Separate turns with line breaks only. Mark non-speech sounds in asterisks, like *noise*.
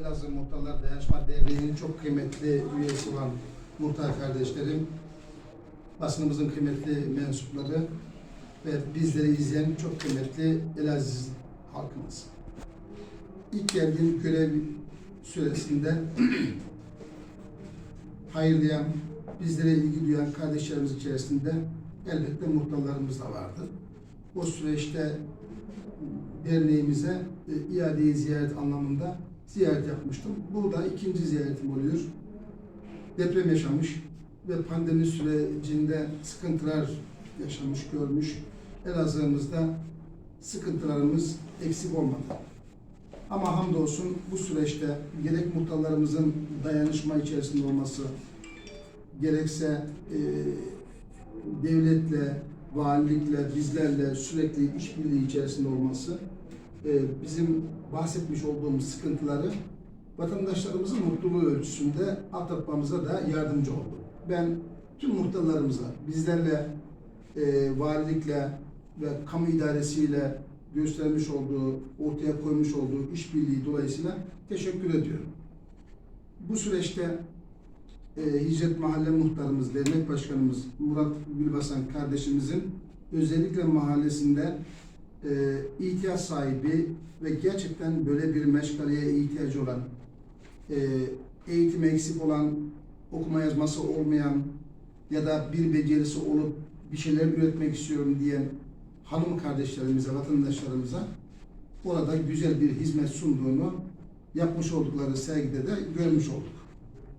Elazığ Muhtarlar Dayanışma Derneği'nin çok kıymetli üyesi olan muhtar kardeşlerim, basınımızın kıymetli mensupları ve bizleri izleyen çok kıymetli Elazığ halkımız. İlk geldiğim görev süresinde *clears throat* hayırlayan, bizlere ilgi duyan kardeşlerimiz içerisinde elbette muhtarlarımız da vardı. O süreçte derneğimize e, iadeyi ziyaret anlamında ziyaret yapmıştım. Bu da ikinci ziyaretim oluyor. Deprem yaşamış ve pandemi sürecinde sıkıntılar yaşamış, görmüş. Elazığ'ımızda sıkıntılarımız eksik olmadı. Ama hamdolsun bu süreçte gerek muhtarlarımızın dayanışma içerisinde olması, gerekse e, devletle, valilikle, bizlerle sürekli işbirliği içerisinde olması bizim bahsetmiş olduğumuz sıkıntıları vatandaşlarımızın mutluluğu ölçüsünde atlatmamıza da yardımcı oldu. Ben tüm muhtarlarımıza bizlerle, e, valilikle ve kamu idaresiyle göstermiş olduğu, ortaya koymuş olduğu işbirliği dolayısıyla teşekkür ediyorum. Bu süreçte e, Hicret Mahalle Muhtarımız, Dernek Başkanımız Murat Gülbasan kardeşimizin özellikle mahallesinde e, ihtiyaç sahibi ve gerçekten böyle bir meşgaleye ihtiyacı olan, e, eğitim eksik olan, okuma yazması olmayan ya da bir becerisi olup bir şeyler üretmek istiyorum diyen hanım kardeşlerimize, vatandaşlarımıza orada güzel bir hizmet sunduğunu yapmış oldukları sergide de görmüş olduk.